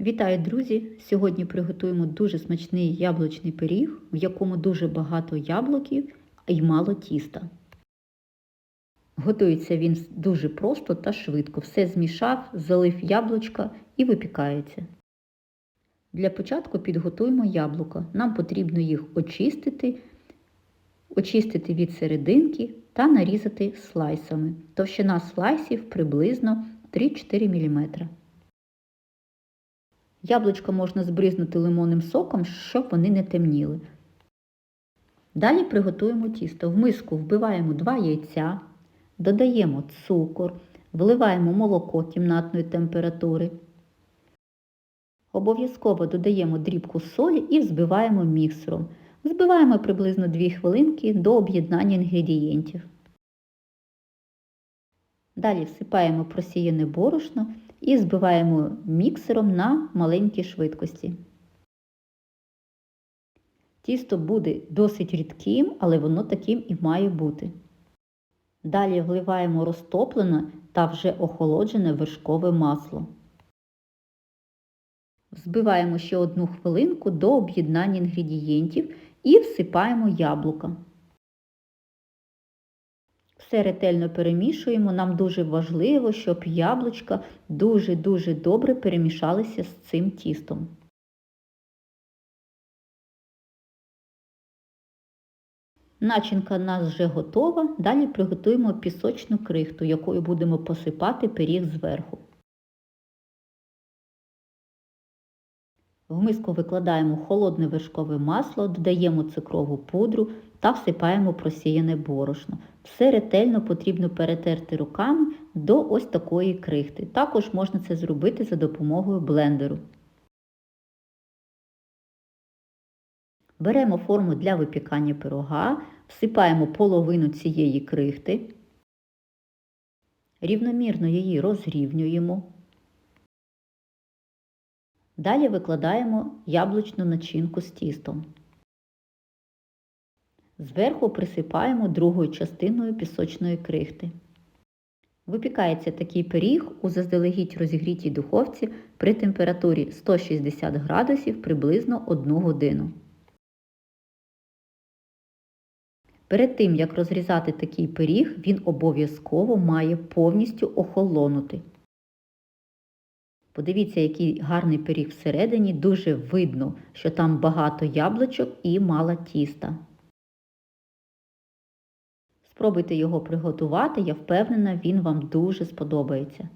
Вітаю, друзі! Сьогодні приготуємо дуже смачний яблучний пиріг, в якому дуже багато яблуків і мало тіста. Готується він дуже просто та швидко. Все змішав, залив яблучка і випікається. Для початку підготуємо яблука. Нам потрібно їх очистити, очистити від серединки та нарізати слайсами. Товщина слайсів приблизно 3-4 мм. Яблучко можна збризнути лимонним соком, щоб вони не темніли. Далі приготуємо тісто. В миску вбиваємо 2 яйця, додаємо цукор, вливаємо молоко кімнатної температури. Обов'язково додаємо дрібку солі і взбиваємо міксером. Взбиваємо приблизно 2 хвилинки до об'єднання інгредієнтів. Далі всипаємо просіяне борошно і збиваємо міксером на маленькій швидкості. Тісто буде досить рідким, але воно таким і має бути. Далі вливаємо розтоплене та вже охолоджене вершкове масло. Взбиваємо ще одну хвилинку до об'єднання інгредієнтів і всипаємо яблука. Все ретельно перемішуємо. Нам дуже важливо, щоб яблучка дуже-дуже добре перемішалися з цим тістом. Начинка у нас вже готова. Далі приготуємо пісочну крихту, якою будемо посипати пиріг зверху. В миску викладаємо холодне вершкове масло, додаємо цукрову пудру та всипаємо просіяне борошно. Все ретельно потрібно перетерти руками до ось такої крихти. Також можна це зробити за допомогою блендеру. Беремо форму для випікання пирога, всипаємо половину цієї крихти, рівномірно її розрівнюємо. Далі викладаємо яблучну начинку з тістом. Зверху присипаємо другою частиною пісочної крихти. Випікається такий пиріг у заздалегідь розігрітій духовці при температурі 160 градусів приблизно 1 годину. Перед тим, як розрізати такий пиріг, він обов'язково має повністю охолонути. Подивіться, який гарний пиріг всередині, дуже видно, що там багато яблучок і мало тіста. Спробуйте його приготувати, я впевнена, він вам дуже сподобається.